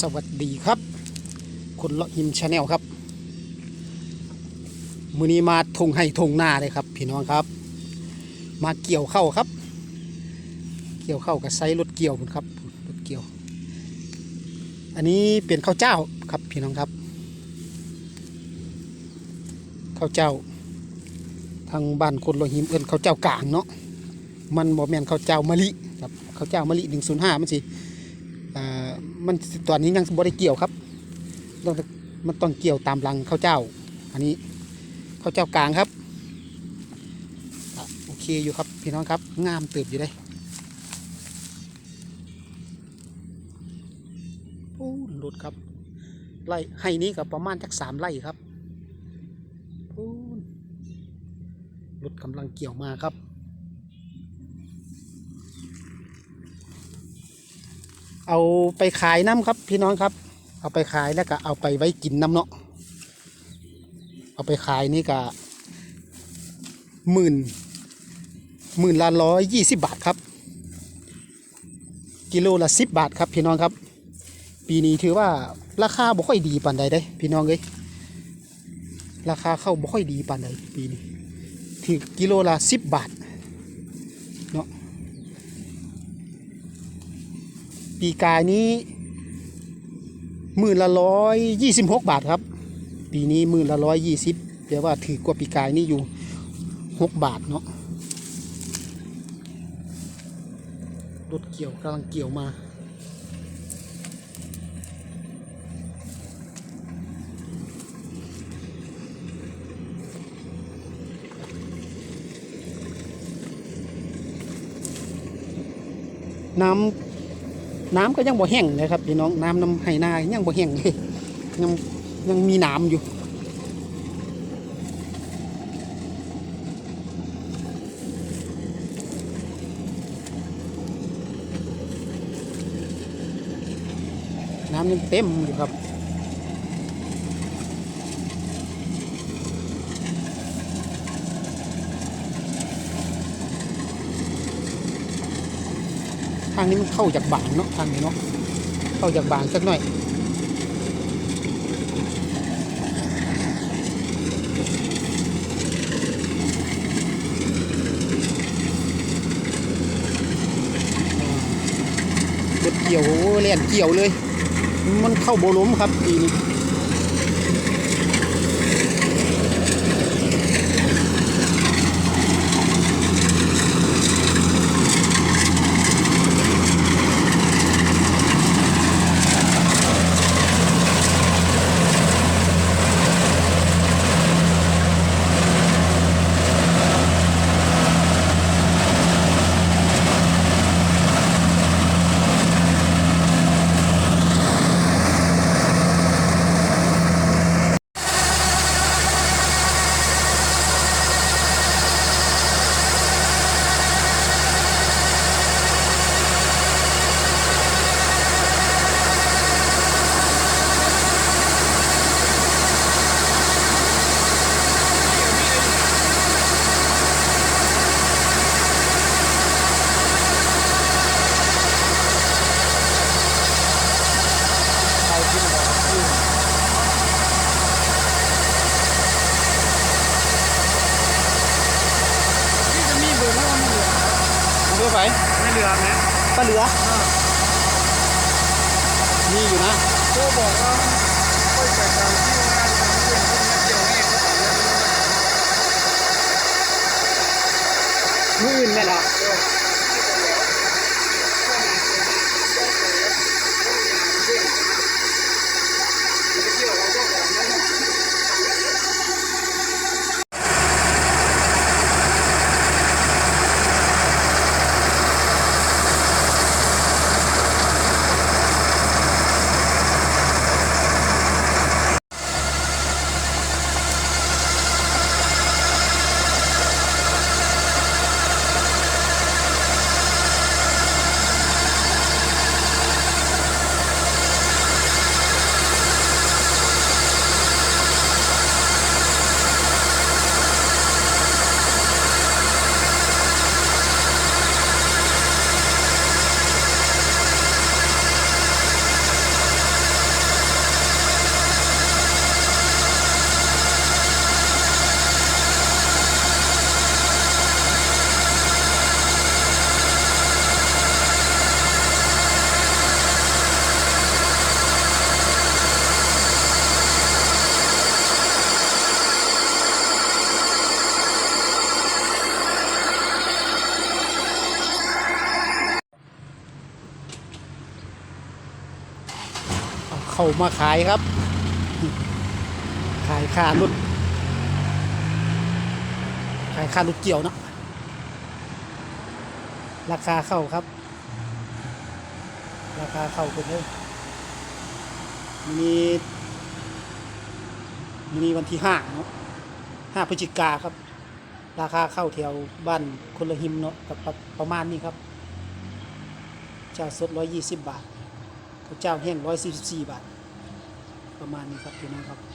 สวัสดีครับ คนเลาะหิมชาแนลครับมือนี้มาทงให้ทงหน้าเลยครับ พี่น้องครับ มาเกี่ยวเข้าครับ เกี่ยวเข้ากับไซรถเกี่ยวครับรถเกี่ยว อันนี้เป็นข้าวเจ้าครับพี่น้องครับข้าวเจ้า ทางบ้านคนโลหิมเอิ้นข้าวเจ้ากลางเนาะมันบ่แม่นข้าวเจ้ามะลิครับข้าวเจ้ามะลิ105มันสิ มันตอนนี้ยังบ่ได้เกี่ยวครับต้องมันต้องเกี่ยวตามรังข้าวเจ้า อันนี้ข้าวเจ้ากลางครับโอเคอยู่ครับพี่น้องครับงามเติบอยู่ได้โอ้หลุดครับไล่ให้นี้กับประมาณจักสามไร่ครับโอ้หลุดกำลังเกี่ยวมาครับ เอาไปขายน้ำครับ พี่น้องครับ เอาไปขายแล้วก็เอาไปไว้กินน้ำเนาะเอาไปขายนี่ก็หมื่นหมื่นละร้อยยี่สิบบาทครับ กิโลละสิบบาทครับพี่น้องครับ ปีนี้ถือว่าราคาบ่ค่อยดีปานใดเด้ พี่น้องเอ้ยราคาเข้าบ่ค่อยดีปานใดปีนี้ถือกิโลละสิบบาท ปีกายนี้หมื่นละร้อยยี่สิบหกบาทครับ ปีนี้หมื่นละร้อยยี่สิบแปลว่าถือกว่าปีกายนี้อยู่หกบาทเนาะรถเกี่ยวกำลังเกี่ยวมาน้ำ น้ำก็ยังบ่แห้งนะครับพี่น้องน้ำน้ำไหนายังบ่แห้งเลยยังยังมีน้ำอยู่น้ำยังเต็มอยู่ครับางนี้มันเข้าจากบางเนาะทางนี้เนาะเข้าจากบางสักหน่อยเกี่ยวเล่นเกี่ยวเลย มันเข้าโบล้มครับปีนี้ ไปไม่เหลือไหมปลาเหลือมีอยู่นะโก็บอกว่าค่อยจัดการที่งานทำเรื่องพวกนี้เกี่ยวให้เขาต่อเรื่องมืออื่นแม่นอะ เข้ามาขายครับ ขายค่ารถขายค่ารถเกี่ยวนะราคาเข้าครับ ราคาเข้าเป็นเลยมีมีวันที่ห้าเนาะห้าพฤศจิกาครับ ราคาเข้าแถวบ้านคนละหิมเนาะกับประมาณนี้ครับเจ้าสดร้อยยี่สิบบาทเจ้าแห้งร้อยสี่สิบสี่บาท ประมาณนี้ครับพี่น้องครับ